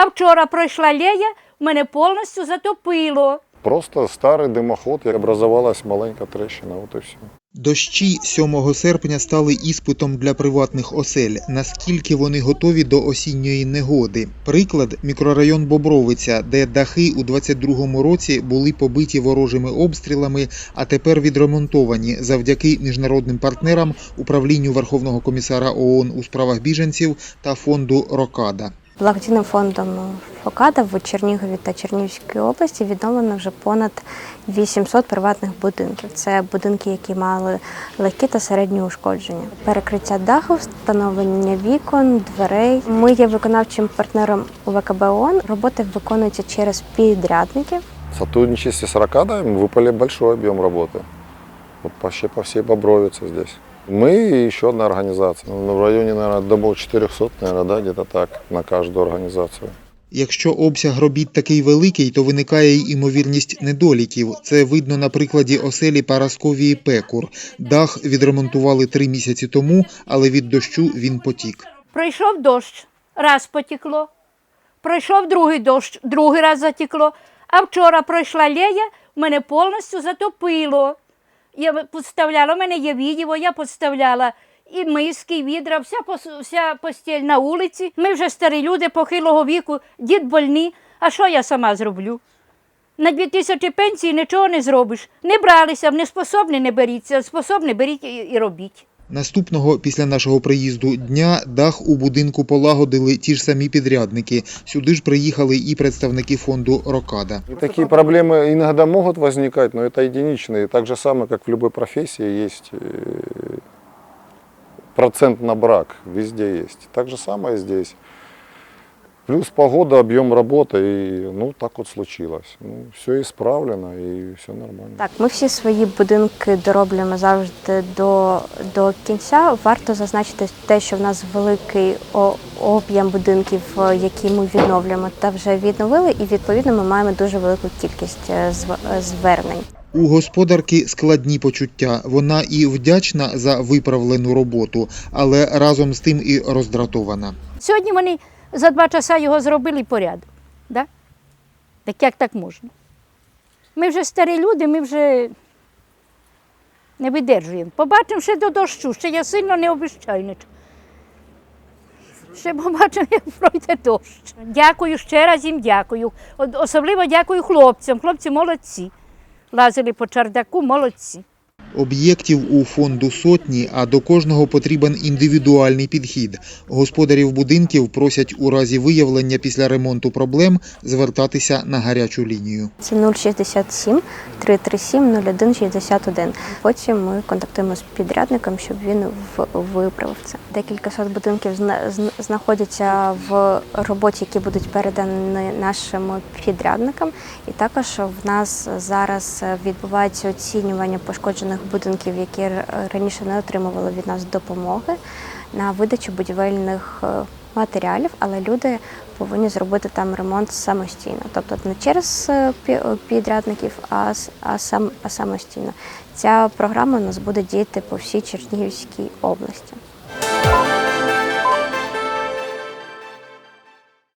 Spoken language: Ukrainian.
А вчора пройшла лея, мене повністю затопило. Просто старий димоход і образувалась маленька трещина, от і все. Дощі 7 серпня стали іспитом для приватних осель, наскільки вони готові до осінньої негоди. Приклад мікрорайон Бобровиця, де дахи у 22-му році були побиті ворожими обстрілами, а тепер відремонтовані завдяки міжнародним партнерам, управлінню Верховного комісара ООН у справах біженців та фонду Рокада. Благодійним фондом Фокада в Чернігові та Чернігівській області відновлено вже понад 800 приватних будинків. Це будинки, які мали легкі та середні ушкодження. Перекриття даху, встановлення вікон, дверей. Ми є виконавчим партнером УВКБ ООН. Роботи виконуються через підрядників. В сотрудничестве с Рокадой выпали большой объем работы. Вот почти по всей Бобровице здесь. Мы и еще одна организация. Ну, в районе, наверное, до 400, наверное, да, где-то так, на каждую организацию. Якщо обсяг робіт такий великий, то виникає й імовірність недоліків. Це видно на прикладі оселі Парасковії Пекур. Дах відремонтували три місяці тому, але від дощу він потік. Пройшов дощ, раз потекло. Пройшов другий дощ, другий раз затекло. А вчора пройшла лея, мене повністю затопило. Я підставляла, у мене є відео, я підставляла і миски, і відра, вся, вся постіль на вулиці. Ми вже старі люди похилого віку, дід больні. А що я сама зроблю? На дві тисячі пенсії нічого не зробиш. Не бралися, не способні не беріться, способні беріть і, робіть. Наступного після нашого приїзду дня дах у будинку полагодили ті ж самі підрядники. Сюди ж приїхали і представники фонду Рокада. И такие проблемы иногда могут возникать, но это единичные. Так же самое, как в любой профессии, есть э, процент на брак, везде есть. Так же самое и здесь. Плюс погода, объем работы, и ну так вот случилось. Ну, все исправлено и все нормально. Так, ми всі свої будинки дороблюємо завжди до, до кінця. Варто зазначити те, що в нас великий об'єм будинків, е, які ми відновлюємо та вже відновили, і відповідно ми маємо дуже велику кількість е, е, звернень. У господарки складні почуття. Вона і вдячна за виправлену роботу, але разом з тим і роздратована. Сьогодні вони за два часа його зробили порядок. Да? Так як так можна? Ми вже старі люди, ми вже не видержуємо. Побачимо ще до дощу, ще я сильно не обіщаю нічого. Ще побачимо, як пройде дощ. Дякую ще раз їм дякую. Особливо дякую хлопцям. Хлопці молодці. Лазили по чардаку, молодці. Об'єктів у фонду сотні, а до кожного потрібен індивідуальний підхід. Господарів будинків просять у разі виявлення після ремонту проблем звертатися на гарячу лінію. Це 067 337 01 61. Потім ми контактуємо з підрядником, щоб він виправив це. Декілька сот будинків зна- знаходяться в роботі, які будуть передані нашим підрядникам. І також в нас зараз відбувається оцінювання пошкоджених будинків, які раніше не отримували від нас допомоги на видачу будівельних е, матеріалів, але люди повинні зробити там ремонт самостійно, тобто не через е, підрядників, а, а, сам, а самостійно. Ця програма у нас буде діяти по всій Чернігівській області.